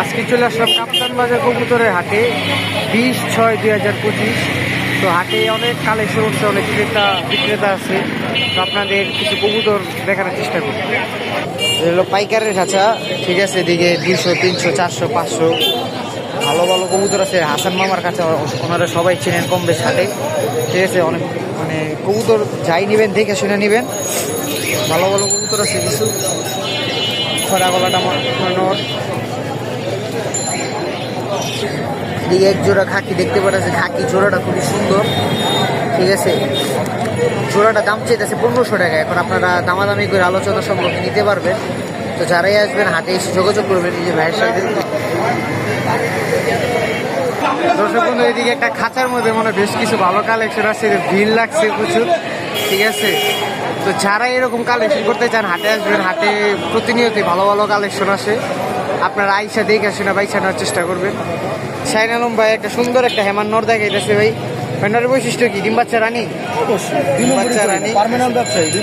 আজকে চলে আসলাম কাপ্তান বাজার কবুতরের হাটে, বিশ ছয় দুই হাজার পঁচিশ। তো হাটে অনেক কালেকশন হচ্ছে, অনেক ক্রেতা, বিক্রেতা আছে। তো আপনাদের কিছু কবুতর দেখানোর চেষ্টা করব। এটা হলো পাইকারের খাঁচা, ঠিক আছে, এদিকে দুশো তিনশো, চারশো, পাঁচশো। ভালো ভালো কবুতর আছে। হাসান মামার কাছে ওনারা সবাই চেনেন কম বেশ হাটে। ঠিক আছে, অনেক মানে কবুতর যাই নেবেন, দেখে শুনে নেবেন। ভালো ভালো কবুতর আছে কিছু। খরা গলাটা আমার এদিকে এক জোড়া খাকি দেখতে পাচ্ছি খাকি জোড়াটা খুবই সুন্দর। ঠিক আছে? জোড়াটা দাম চাইতেছে পনেরোশো টাকা। এখন আপনারা দামাদামি করে আলোচনা সম্পর্কে নিতে পারবেন। তো যারাই আসবেন হাটে এসে যোগাযোগ করবেন নিজের ভাইয়ের সাথে। দর্শক বন্ধু, এদিকে একটা খাঁচার মধ্যে মনে বেশ কিছু ভালো কালেকশন আছে। ভিড় লাগছে প্রচুর। ঠিক আছে? তো যারা এরকম কালেকশন করতে চান, হাটে আসবেন। হাটে প্রতিনিয়তই ভালো ভালো কালেকশন আসে। আপনারা আইসা দেখে আসে না বাইসা নেওয়ার চেষ্টা করবেন। শাইন আলম ভাই একটা সুন্দর একটা হেমান নর দেখাইতেছে ভাই। ফেন্ডারের বৈশিষ্ট্য কি? ডিম বাচ্চা রানী? দুই বাচ্চা নম্বরে রানী। দুই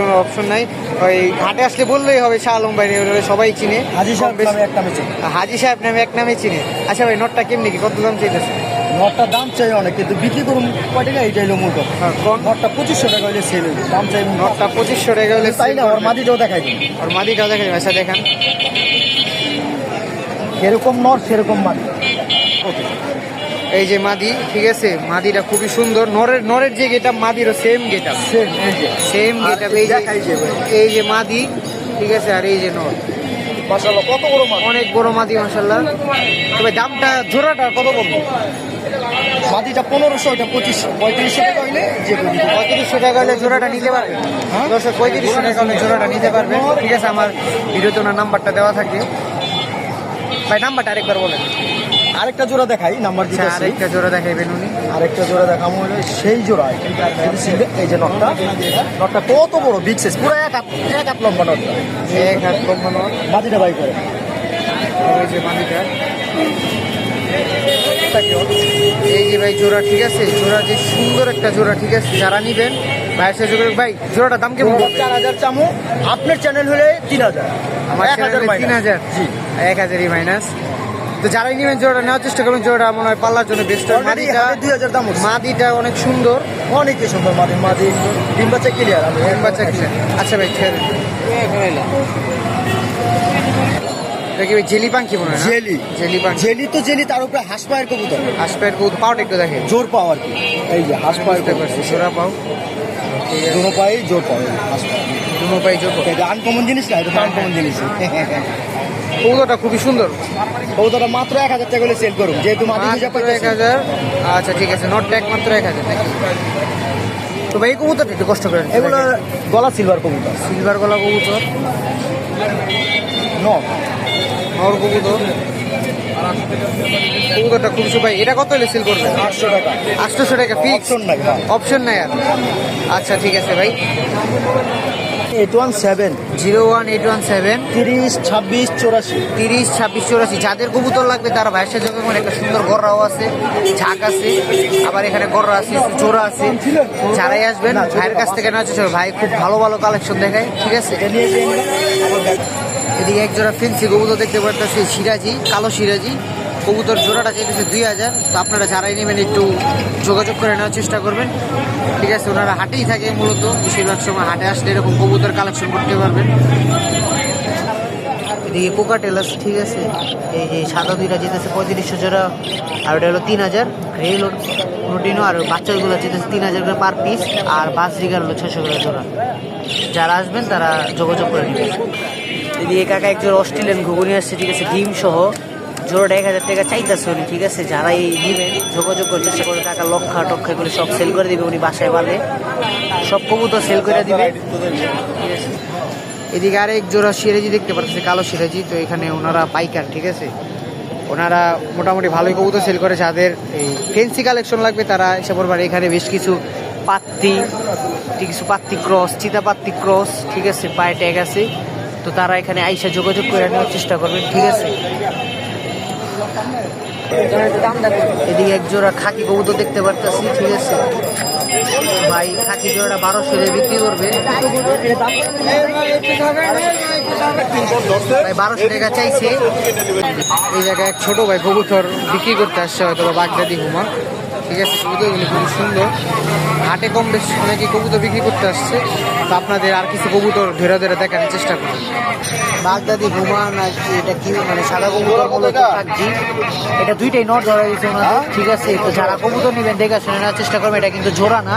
কোনো অপশন নাই। ওই ঘাটে আসলে বললেই হবে শাহ আলম ভাই সবাই চিনে। হাজি সাহেব হাজি সাহেব নামে এক নামে চিনে। আচ্ছা ভাই নটটা কেমনি কি? কত দাম চাইতেছে? নটটার দাম চাই অনেক কিন্তু বিক্রি করুন কয় টাকা? এইটাই হলো মূল কথা। হ্যাঁ, নটটা পঁচিশশো টাকা হলে সেল হইবে। দাম চাই নটটা পঁচিশশো। টাকা হলে তাই না? ওর মাদিটাও দেখাই দিন। মাদিটাও আচ্ছা দেখান। যেরকম নর সেরকম মাদি। এই যে মাদি ঠিক আছে? মাদিটা খুবই সুন্দর। নরের নরের যে গেটা মাদিরও সেম গেটা সেম গেটা এই যে। এই যে মাদি ঠিক আছে? আর এই যে নর। মাশাআল্লাহ কত বড় অনেক বড় মাদি তবে দামটা জোড়াটা কত মাদিটা পনেরোশো ওটা পঁচিশশো। পঁয়ত্রিশশো টাকা হইলে যে পঁয়ত্রিশশো টাকা হলে জোড়াটা নিতে পারবে। হ্যাঁ? দর্শক পঁয়ত্রিশশো টাকা হলে জোড়াটা নিতে পারবে। ঠিক আছে আমার ভিডিওতে ওনার নাম্বারটা দেওয়া থাকে ভাই নাম্বারটা আরেকবার বলেন। আরেকটা জোড়া দেখাই নাম্বার আচ্ছা দিতেছি আরেকটা জোড়া দেখাইবেন উনি। আরেকটা জোড়া দেখাবো হলো সেই জোড়া। এই যে নটটা নটটা কত বড়? বিগ সাইজ পুরো এক হাত এক হাত লম্বা নটটা এক হাত বাই করে। ওই যে মাদিটা এই যে ভাই জোড়া ঠিক আছে? জোড়া যে সুন্দর একটা জোড়া ঠিক আছে? যারা নিবেন ভাই সে জোড়া ভাই জোড়াটা দাম কেমন? চার হাজার চামো আপনার চ্যানেল হলে তিন হাজার। আমার চ্যানেলে তিন হাজার। জি। এক হাজারই মাইনাস তো যারাই নেবেন জোড়া নেওয়ার চেষ্টা করবেন জোড়া মনে হয় পাল্লার জন্য বেস্ট মাদিটা দুই হাজার দাম মাদিটা অনেক সুন্দর। অনেকই সুন্দর মাদি মাদি। ডিম বাচ্চা ক্লিয়ার ডিম বাচ্চা কিনে আচ্ছা ভাই ভাই জেলি মনে হয় জেলি। জেলি পাঙ্কি জেলি তো জেলি তার উপরে হাঁস পায়ের কবুতর। একটু দেখে। জোর পাও আর কি। এই যে হাঁস পায়ের পাও। দুনো পায়ে জোর পাও। হাঁস দুনো এটা আনকমন জিনিস না এটা আনকমন জিনিস। কৌতটা খুবই সুন্দর। কবুতরটা মাত্র এক হাজার টাকা হলে সেল করুন যেহেতু এক হাজার। আচ্ছা ঠিক আছে নট ট্যাগ মাত্র এক হাজার তো ভাই এই কবুতরটা একটু কষ্ট করে এগুলো গলা সিলভার কবুতর। সিলভার গলা কবুতর। ন নর কবুতর। কবুতরটা খুব ভাই এটা কত হলে সেল করবে? আটশো টাকা। আটশোশো টাকা ফিক্স অপশন নাই। অপশন নাই আর? আচ্ছা ঠিক আছে ভাই। Eight one seven zero one eight one seven তিরিশ ছাব্বিশ চৌরাশি। তিরিশ ছাব্বিশ চৌরাশি। যাদের কবুতর লাগবে তারা ভাইয়ের সাথে একটা সুন্দর গররাও আছে ঝাঁক আছে আবার এখানে গররা আছে জোড়া আছে। যারাই আসবেন ভাইয়ের কাছ থেকে নেওয়া করবেন। ভাই খুব ভালো ভালো কালেকশন দেখায় ঠিক আছে। এদিকে এক জোড়া ফেন্সি কবুতর দেখতে পারতেছি সিরাজি কালো সিরাজি। কবুতর জোড়াটা চাইতেছে দুই হাজার। তো আপনারা যারাই নেবেন একটু যোগাযোগ করে নেওয়ার চেষ্টা করবেন। ঠিক আছে, ওনারা হাটেই থাকে মূলত। বেশিরভাগ সময় হাটে আসলে এরকম কবুতর কালেকশন করতে পারবেন। এদিকে কোকা টেলাস ঠিক আছে? এই যে সাদা দুইটা যেতেছে পঁয়ত্রিশশো জোড়া, আর ওটা হলো তিন হাজার। রেল রুটিনও আর বাচ্চাগুলো যেতেছে তিন হাজার করে পার পিস আর বাস রিগার হলো ছশো করে জোড়া। যারা আসবেন তারা যোগাযোগ করে নেবেন। এদিকে কাকা একজন অস্ট্রেলিয়ান ঘুগুনি আসছে, ঠিক আছে ডিম সহ। জোড়াটা এক হাজার টাকা চাইতেছে উনি, ঠিক আছে? যারা এই নেবেন যোগাযোগ করে চেষ্টা করে টাকা লক্ষা টক্ষা করে সব সেল করে দিবে, উনি বাসায় বালে সব কবুতর সেল করে দিবে। এদিকে আরেক জোড়া সিরাজি দেখতে পাচ্ছি কালো সিরাজি। তো এখানে ওনারা পাইকার, ঠিক আছে? ওনারা মোটামুটি ভালোই কবুতর সেল করে যাদের এই ফেন্সি কালেকশন লাগবে, তারা এসে পড়বার এখানে বেশ কিছু পাত্তি কিছু পাত্তি ক্রস চিতা পাত্তি ক্রস ঠিক আছে? পায়ে ট্যাগ আছে। তো তারা এখানে আইসা যোগাযোগ করে নেওয়ার চেষ্টা করবেন, ঠিক আছে? এদিকে জোড়া খাকি কবুতর দেখতে পারতেছি, ঠিক আছে। ভাই, খাকি জোড়াটা বারোশো দিয়ে বিক্রি করবে। ভাই, বারোশো টাকা চাইছে। এই জায়গায় ছোট ভাই কবুতর বিক্রি করতে আসছে হয়তো বাগদাদি হুমা। ঠিক আছে কবুতরগুলি খুবই সুন্দর। হাটে কম বেশ অনেকে কবুতর বিক্রি করতে আসছে তো আপনাদের আর কিছু কবুতর ধরে ধরে দেখানোর চেষ্টা করুন বাগদাদি হুমা নাকি এটা কি মানে সাদা কবুতর মূলত থাকছি এটা দুইটাই নট ধরা দিয়েছে ওনাদের। ঠিক আছে তো যারা কবুতর নেবেন দেখে শুনে নেওয়ার চেষ্টা করবেন এটা কিন্তু জোড়া না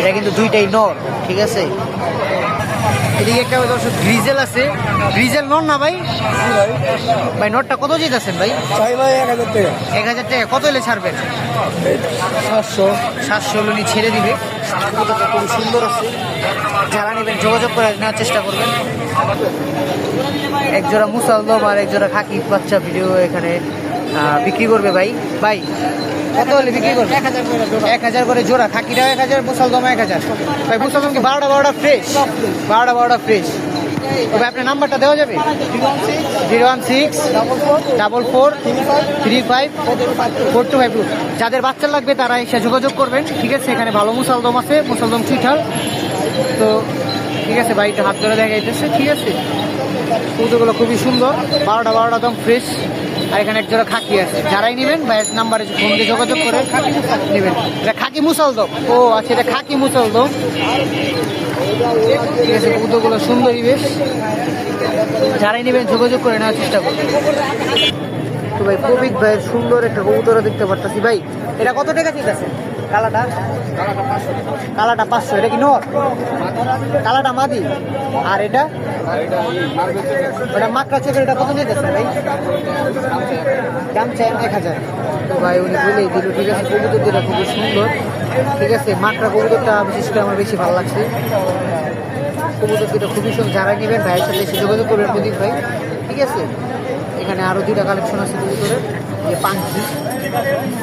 এটা কিন্তু দুইটাই নর ঠিক আছে? এদিকে একটা দর্শক গ্রিজেল আছে। গ্রিজেল নর না ভাই? ভাই নটটা কত যেতেছেন ভাই? চাই ভাই এক হাজার টাকা। এক হাজার টাকা। কত এলে ছাড়বেন? সাতশো। সাতশো লোনি ছেড়ে দিবে। কবুতরটা খুব সুন্দর আছে। যারা নেবেন যোগাযোগ করে নেওয়ার চেষ্টা করবেন। এক জোড়া মুসালদম আর এক জোড়া খাকি বাচ্চা ভিডিও এখানে বিক্রি করবে ভাই? ভাই কত হলে বিক্রি করবে? এক হাজার করে জোড়া। খাকিটাও এক হাজার মুসালদম এক হাজার। ভাই মুসালদম কি বারোটা বারোটা ফ্রেশ বারোটা বারোটা ফ্রেশ তবে আপনার নাম্বারটা দেওয়া যাবে? Zero one six double four three five four two five two যাদের বাচ্চা লাগবে তারা এসে যোগাযোগ করবেন। ঠিক আছে এখানে ভালো মুসালদম আছে মুসালদম চুইঠাল তো ঠিক আছে বাড়িটা হাত ধরে দেখা দেখাইতেছে। ঠিক আছে। কৌতুকগুলো খুবই সুন্দর। বারোটা বারোটা একদম ফ্রেশ আর এখানে একজোড়া খাকি আছে। যারাই নেবেন ভাইয়ের নাম্বারে ফোন দিয়ে যোগাযোগ করে নেবেন। এটা খাকি মুসালদম ও আচ্ছা এটা খাকি মুসালদম ঠিক আছে কৌতুকগুলো সুন্দরই বেশ। যারাই নেবেন, যোগাযোগ করে নেওয়ার চেষ্টা করবেন। তো ভাই প্রবীক ভাইয়ের সুন্দর একটা কবুতরা দেখতে পারতাছি। ভাই, এটা কত টাকা ঠিক আছে কালাটা? কালাটা পাঁচশো, এটা কি নর? কালাটা মাদি। আর এটা? ওটা মাকড়া চোখের এটা কত যেতেছে ভাই? দাম এক হাজার। তো ভাই, উনি বলেই দিল, ঠিক আছে কবুতর দুটা খুবই সুন্দর। ঠিক আছে, মাকড়া কবুতরটা বিশেষ করে আমার বেশি ভালো লাগছে। কবুতর দুটো খুবই সুন্দর, যারা নেবেন ভাইয়ের সাথে এসে যোগাযোগ করবেন প্রদীপ ভাই। ঠিক আছে, এখানে আরও দুইটা কালেকশন আছে কবুতরের। যে পাঙ্কি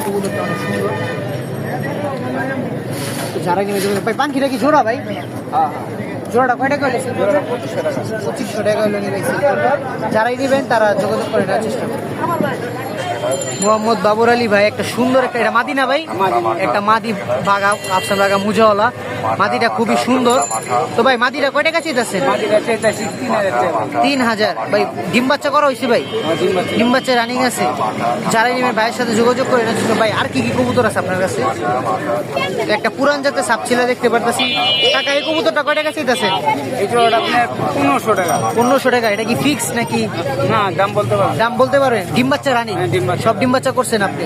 কবুতরটা অনেক সুন্দর। যারা কিনে দেবে ভাই পাঙ্কিটা কি জোড়া ভাই? জোড়াটা কয় টাকা হয়েছে পঁচিশশো টাকা। হলো নিয়ে যারাই নেবেন তারা যোগাযোগ করে নেওয়ার চেষ্টা করবেন। মোহাম্মদ বাবর আলী ভাই একটা সুন্দর একটা এটা মাদি না ভাই একটা মাদি বাগা আফসান বাগা মুজাওয়ালা। মাদিটা খুবই সুন্দর। তো ভাই মাদিটা কয় টাকা চাইতেছেন? তিন হাজার ভাই ডিম বাচ্চা করা হয়েছে ভাই? ডিম বাচ্চা। রানিং আছে। যারাই নেবেন ভাইয়ের সাথে যোগাযোগ করে নিচ্ছিল ভাই আর কি কি কবুতর আছে আপনার কাছে? একটা পুরান জাতের সাপছিলা দেখতে পারতেছি। টাকা এই কবুতরটা কয় টাকা আপনার পনেরোশো টাকা। পনেরোশো টাকা। এটা কি ফিক্স নাকি? না দাম বলতে পারব দাম বলতে পারেন? ডিম বাচ্চা রানিং হ্যাঁ, সব ডিম বাচ্চা করছেন আপনি?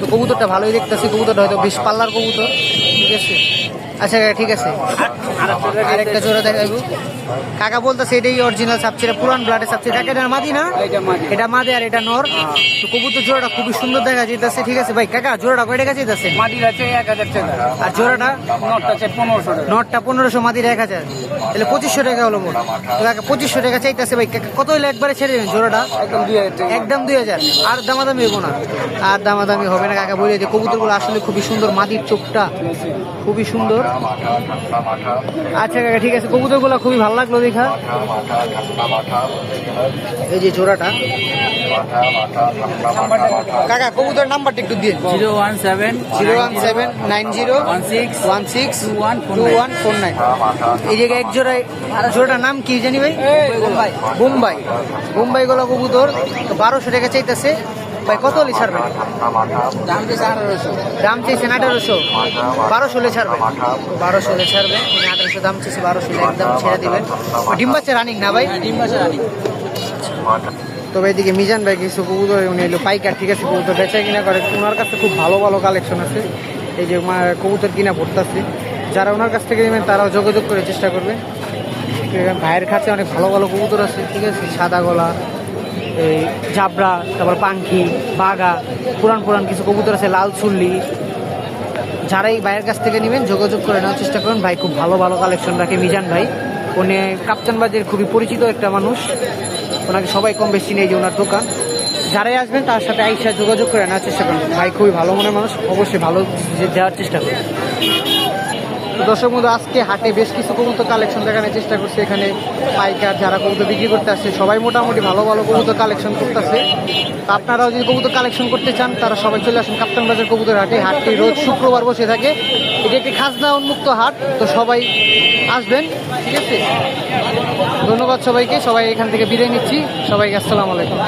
তো কবুতরটা ভালোই দেখতেছি। কবুতরটা হয়তো বেশ পাল্লার কবুতর। ঠিক আছে। আচ্ছা ঠিক আছে। আরেকটা জোড়া দেখাইবো কাকা বলতেছে এটাই অরিজিনাল সাপচিরা পুরান ব্লাডের সাপচিরা। কাকা এটা মাদি না? এটা মাদি। আর এটা নর। তো কবুতর জোড়াটা খুবই সুন্দর দেখা যাইতেছে ঠিক আছে। ভাই কাকা জোড়াটা কয় টাকা চাইতেছে? মাটির আছে এক হাজার টাকা। আর জোড়াটা? নটটা আছে পনেরোশো নটটা পনেরোশো মাদির এক হাজার। তাহলে পঁচিশশো টাকা হলো মোট। তো কাকা পঁচিশশো টাকা চাইতেছে ভাই। কাকা কত হলে একবারে ছেড়ে দেবেন জোড়াটা? একদম দুই হাজার একদম দুই হাজার। আর দামাদামি হব না। আর দামাদামি হবে না কাকা বলে যে কবুতরগুলো আসলে খুবই সুন্দর। মাদির চোখটা খুবই সুন্দর। আচ্ছা কাকা ঠিক আছে কবুতরগুলো খুবই ভালো লাগল দেখা। এই যে জোড়াটা। কাকা কবুতর নাম্বারটা একটু দিয়ে zero one seven zero one seven nine zero one six one six two one two one four nine. এই জায়গায় এক জোড়ায় জোড়াটার নাম কি জানি ভাই? বোম্বাই বোম্বাই। বোম্বাই। গলা কবুতর বারোশো টাকা চাইতেছে। ভাই কত হলে ছাড়বেন দাম চেয়েছেন আঠারোশো। বারোশো হলে ছাড়বেন বারোশো হলে ছাড়বেন উনি আঠারোশো দাম চেয়েছে বারোশো হলে একদম ছেড়ে দিবেন। ডিম বাচ্চা রানিং না ভাই? ডিম বাসা রানি তবে এদিকে মিজান ভাই কিছু কবুতর উনি এলো পাইকার ঠিক আছে কবুতর বেচা কিনা করে। ওনার কাছে খুব ভালো ভালো কালেকশন আছে। এই যে কবুতর কিনা পড়তেছে যারা ওনার কাছ থেকে নেবেন তারাও যোগাযোগ করে চেষ্টা করবে। ভাইয়ের কাছে অনেক ভালো ভালো কবুতর আছে ঠিক আছে সাদা গলা এই জাবরা, তারপর পাঙ্খি বাগা পুরান পুরান কিছু কবুতর আছে, লাল চুল্লি। যারাই ভাইয়ের কাছ থেকে নেবেন, যোগাযোগ করে নেওয়ার চেষ্টা করুন। ভাই খুব ভালো ভালো কালেকশন রাখে মিজান ভাই। উনি কাপ্তানবাজের খুবই পরিচিত একটা মানুষ। ওনাকে সবাই কম বেশি নেই যে ওনার দোকান। যারাই আসবেন, তার সাথে আইসা যোগাযোগ করে নেওয়ার চেষ্টা করুন। ভাই খুবই ভালো মনের মানুষ, অবশ্যই ভালো দেওয়ার চেষ্টা করুন। দর্শক বন্ধু, আজকে হাটে বেশ কিছু কবুতর কালেকশন দেখানোর চেষ্টা করছে। এখানে পাইকার যারা কবুতর বিক্রি করতে আসছে সবাই মোটামুটি ভালো ভালো কবুতর কালেকশন করতেছে। তো আপনারাও যদি কবুতর কালেকশন করতে চান, তারা সবাই চলে আসুন কাপ্তান বাজার কবুতর হাটে। হাটটি রোজ শুক্রবার বসে থাকে। এটি একটি খাজনা উন্মুক্ত হাট, তো সবাই আসবেন, ঠিক আছে? ধন্যবাদ সবাইকে, সবাই এখান থেকে বিদায় নিচ্ছি। সবাইকে আসসালামু আলাইকুম।